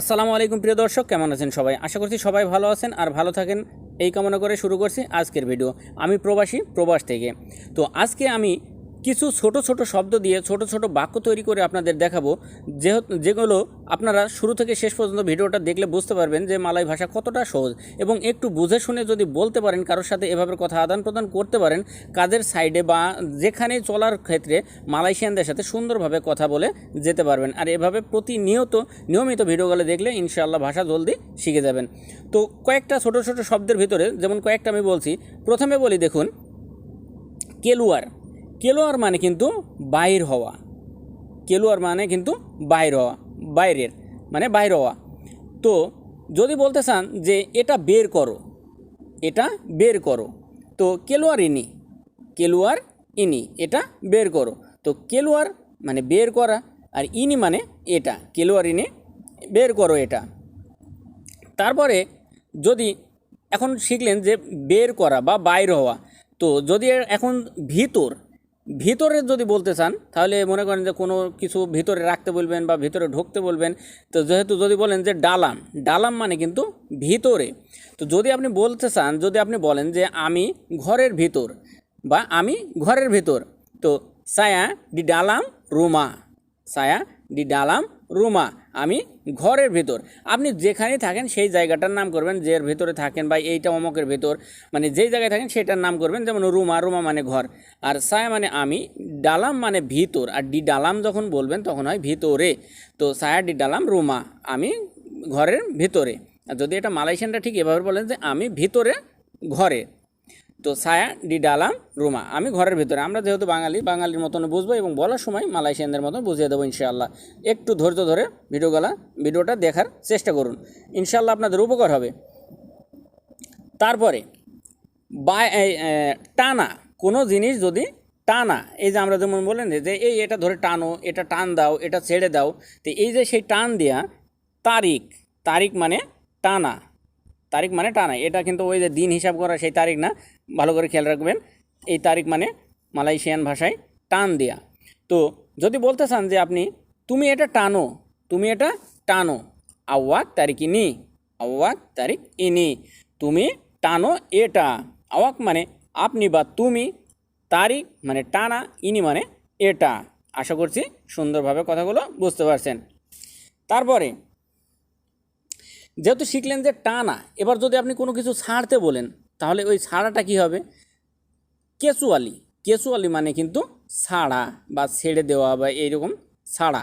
আসসালামু আলাইকুম প্রিয় দর্শক, কেমন আছেন সবাই? আশা করছি সবাই ভালো আছেন আর ভালো থাকেন। এই কামনা করে শুরু করছি আজকের ভিডিও। আমি প্রবাসী, প্রবাস থেকে। তো আজকে আমি কিছু ছোট ছোট শব্দ দিয়ে ছোট ছোট বাক্য তৈরি করে আপনাদের দেখাবো। যেহেতু যেগুলো আপনারা শুরু থেকে শেষ পর্যন্ত ভিডিওটা দেখলে বুঝতে পারবেন যে মালয় ভাষা কতটা সহজ এবং একটু বুঝে শুনে যদি বলতে পারেন, কারোর সাথে এভাবে কথা আদান প্রদান করতে পারেন, কাজের সাইডে বা যেখানে চলার ক্ষেত্রে মালয়েশিয়ানদের সাথে সুন্দরভাবে কথা বলে যেতে পারবেন। আর এভাবে প্রতিনিয়ত নিয়মিত ভিডিওগুলো দেখলে ইনশাআল্লাহ ভাষা জলদি শিখে যাবেন। তো কয়েকটা ছোট ছোট শব্দের ভিতরে, যেমন কয়েকটা আমি বলছি। প্রথমে বলি দেখুন, কেলুয়ার। কেলোয়ার মানে কিন্তু বাইর হওয়া। কেলোয়ার মানে কিন্তু বাইর হওয়া, বাইরের মানে বাইর হওয়া। তো যদি বলতে চান যে এটা বের করো, এটা বের করো, তো কেলোয়ার ইনি কেলোয়ার ইনি, এটা বের করো। তো কেলোয়ার মানে বের করা আর ইনি মানে এটা, কেলোয়ার ইনি বের করো এটা। তারপরে যদি এখন শিখলেন যে বের করা বা বাইর হওয়া, তো যদি এখন ভিতর ভিতরে যদি বলতে চান, তাহলে মনে করেন যে কোনো কিছু ভিতরে রাখতে বলবেন বা ভিতরে ঢুকতে বলবেন। তো যেহেতু যদি বলেন যে ডালাম ডালাম মানে কিন্তু ভিতরে। তো যদি আপনি বলতে চান, যদি আপনি বলেন যে আমি ঘরের ভিতর বা আমি ঘরের ভিতর, তো সায়া ডি ডালাম রুমা, সায়া ডি ডালাম রুমা। আমি ঘরের ভেতর। আপনি যেখানেই থাকেন সেই জায়গাটার নাম করবেন, যে ভেতরে থাকেন বা এইটা অমকের ভেতর মানে যেই জায়গায় থাকেন সেটার নাম করবেন, যেমন রুমা রুমা মানে ঘর। আর সায়া মানে আমি, ডালাম মানে ভিতর। আর ডি ডালাম যখন বলবেন তখন হয় ভিতরে। তো সায়া ডি ডালাম, রুমা, আমি ঘরের ভিতরে। আর যদি এটা মালয়েশিয়ানটা ঠিক এভাবে বলেন যে আমি ভিতরে ঘরে। তো ছায়া, ডি ডালাম, রুমা। আমি ঘরের ভিতরে। আমরা যেহেতু বাঙালি, বাঙালির মতন বুঝব এবং বলার সময় মালয়েশিয়ানদের মতন বুঝিয়ে দেবো ইনশাআল্লাহ। একটু ধৈর্য ধরে ভিডিওগুলা ভিডিওটা দেখার চেষ্টা করুন। ইনশাআল্লাহ আপনাদের উপকার হবে। তারপরে বা টানা। কোনো জিনিস যদি টানা, এই যে আমরা যেমন বলেন যে এই এটা ধরে টানো, এটা টান দাও, এটা ছেড়ে দাও, তো এই যে সেই টান দেয়া, তারিখ। তারিখ মানে টানা। তারিখ মানে টানা। এটা কিন্তু ওই যে দিন হিসাব করা সেই তারিখ না। ভালো করে খেয়াল রাখবেন। এই তারিখ মানে মালয়েশিয়ান ভাষায় টান দেয়া। তো যদি বলতে চান যে আপনি, তুমি এটা টানো, তুমি এটা টানো আওয়াক তারিখ ইনি আওয়াক তারিখ ইনি, তুমি টানো এটা। আওয়াক মানে আপনি বা তুমি, তারিখ মানে টানা, ইনি মানে এটা। আশা করছি সুন্দরভাবে কথাগুলো বুঝতে পারছেন। তারপরে যেহেতু শিখলেন যে টানা, এবার যদি আপনি কোনো কিছু ছাড়তে বলেন, তাহলে ওই ছাড়াটা কি হবে? কেচুয়ালি। কেচুয়ালি মানে কিন্তু ছাড়া বা ছেড়ে দেওয়া বা এইরকম ছাড়া।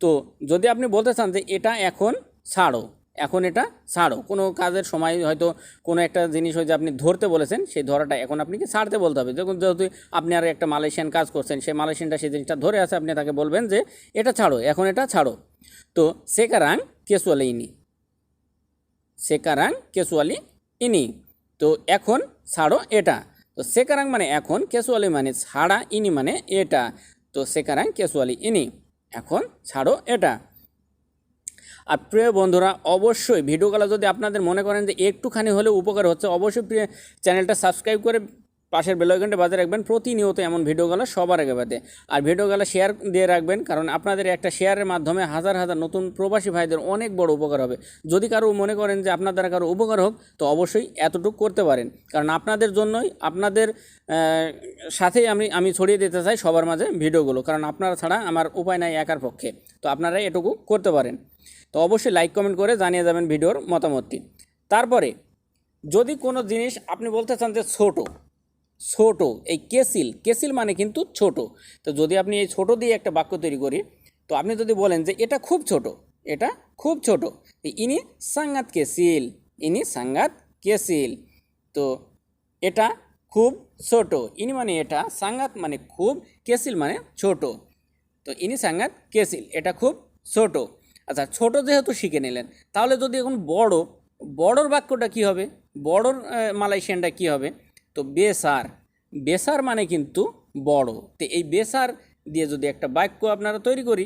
তো যদি আপনি বলতে চান যে এটা এখন ছাড়ো, এখন এটা ছাড়ো, কোনো কাজের সময় হয়তো কোনো একটা জিনিস হয়তো আপনি ধরতে বলেছেন, সেই ধরাটা এখন আপনাকে ছাড়তে বলতে হবে? যখন যেহেতু আপনি আর একটা মালয়েশিয়ান কাজ করছেন, সেই মালয়েশিয়ানটা সেই জিনিসটা ধরে আছে, আপনি তাকে বলবেন যে এটা ছাড়ো, এখন এটা ছাড়ো। তো সেকারাং কেসুয়ালে ইনি। সেকারাং কেসুয়ালি ইনি। তো এখন ছাড়ো এটা। তো সেকারাং মানে এখন, কেসুয়ালি মানে ছাড়া, ইনি মানে এটা। তো সেকারাং কেসুয়ালি ইনি। এখন ছাড়ো এটা। আর প্রিয় বন্ধুরা, অবশ্যই ভিডিও ভিডিওগুলো যদি আপনাদের মনে করেন যে একটুখানি হলেও উপকার হচ্ছে, অবশ্যই প্রিয় চ্যানেলটা সাবস্ক্রাইব করে পাশের বেলাইকনটা বাজে রাখবেন, প্রতিনিয়ত এমন ভিডিওগুলো সবার আগে বাদে আর ভিডিওগুলো শেয়ার দিয়ে রাখবেন, কারণ আপনাদের একটা শেয়ারের মাধ্যমে হাজার হাজার নতুন প্রবাসী ভাইদের অনেক বড় উপকার হবে। যদি কারও মনে করেন যে আপনার দ্বারা কারও উপকার হোক, তো অবশ্যই এতটুকু করতে পারেন। কারণ আপনাদের জন্যই, আপনাদের সাথেই আমি আমি ছড়িয়ে দিতে চাই সবার মাঝে ভিডিওগুলো কারণ আপনারা ছাড়া আমার উপায় নাই একার পক্ষে। তো আপনারা এটুকু করতে পারেন। তো অবশ্যই লাইক কমেন্ট করে জানিয়ে যাবেন ভিডিওর মতামতটি। তারপরে, যদি কোনো জিনিস আপনি বলতে চান যে ছোট ছোট, এই কেসিল কেসিল মানে কিন্তু ছোট। তো যদি আপনি এই ছোট দিয়ে একটা বাক্য তৈরি করি, তো আপনি যদি বলেন যে এটা খুব ছোট, এটা খুব ছোট ইনি সাংঘাত কেসিল, ইনি সাংঘাত কেসিল, তো এটা খুব ছোট, ইনি মানে এটা, সাংঘাত মানে খুব, কেসিল মানে ছোট, তো ইনি সাঙ্গাত কেসিল, এটা খুব ছোট। আচ্ছা ছোট যেহেতু শিখে নিলেন, তাহলে যদি এখন বড়, বড়র বাক্যটা কি হবে? বড়র মালয়েশিয়ানটা কি হবে? তো বেসার বেসার মানে কিন্তু বড়। তো এই বেসার দিয়ে যদি একটা বাক্য আপনারা তৈরি করি,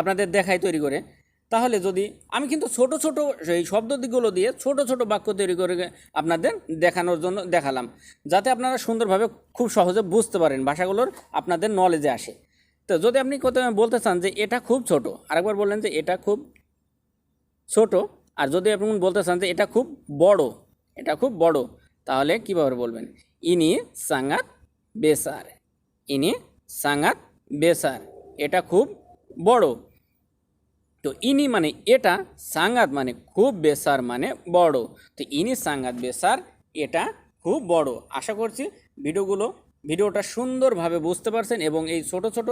আপনাদের দেখাই তৈরি করে, তাহলে যদি আমি কিন্তু ছোট ছোট এই শব্দগুলো দিয়ে ছোট ছোট বাক্য তৈরি করে আপনাদের দেখানোর জন্য দেখালাম, যাতে আপনারা সুন্দরভাবে খুব সহজে বুঝতে পারেন, ভাষাগুলোর আপনাদের নলেজে আসে। তো যদি আপনি কোথাও বলতে চান যে এটা খুব ছোট, আরেকবার বললেন যে এটা খুব ছোট, আর যদি আপনি বলতে চান যে এটা খুব বড়, এটা খুব বড় তাহলে কীভাবে বলবেন? ইনি সাঙ্গাত বেসার। ইনি সাঙ্গাত বেসার। এটা খুব বড়। তো ইনি মানে এটা সাঙ্গাত মানে খুব বেসার মানে বড়। তো ইনি সাঙ্গাত বেসার, এটা খুব বড়। আশা করছি ভিডিওগুলো ভিডিওটা সুন্দরভাবে বুঝতে পারছেন এবং এই ছোট ছোট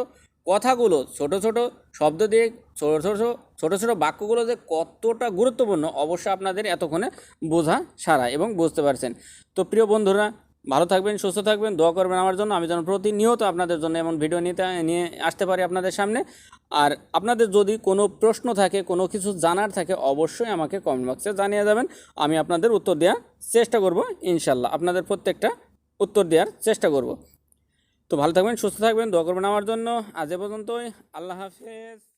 কথাগুলো, ছোট ছোট শব্দ দিয়ে, ছোট ছোট ছোট ছোট বাক্যগুলো যে কতটা গুরুত্বপূর্ণ, অবশ্যই আপনাদের এতক্ষণে বোঝা সারা এবং বুঝতে পারছেন। তো প্রিয় বন্ধুরা, ভালো থাকবেন, সুস্থ থাকবেন, দোয়া করবেন আমার জন্য। আমি যেন প্রতিনিয়ত আপনাদের জন্য এমন ভিডিও নিতে, নিয়ে আসতে পারি আপনাদের সামনে। আর আপনাদের যদি কোনো প্রশ্ন থাকে, কোনো কিছু জানার থাকে, অবশ্যই আমাকে কমেন্ট বক্সে জানিয়ে যাবেন। আমি আপনাদের উত্তর দেওয়ার চেষ্টা করব, ইনশাল্লাহ। আপনাদের প্রত্যেকটা উত্তর দেওয়ার চেষ্টা করব। তো ভালো থাকবেন, সুস্থ থাকবেন, দোয়া করবেন আমার জন্য। আজ এ পর্যন্তই। আল্লাহ হাফেজ।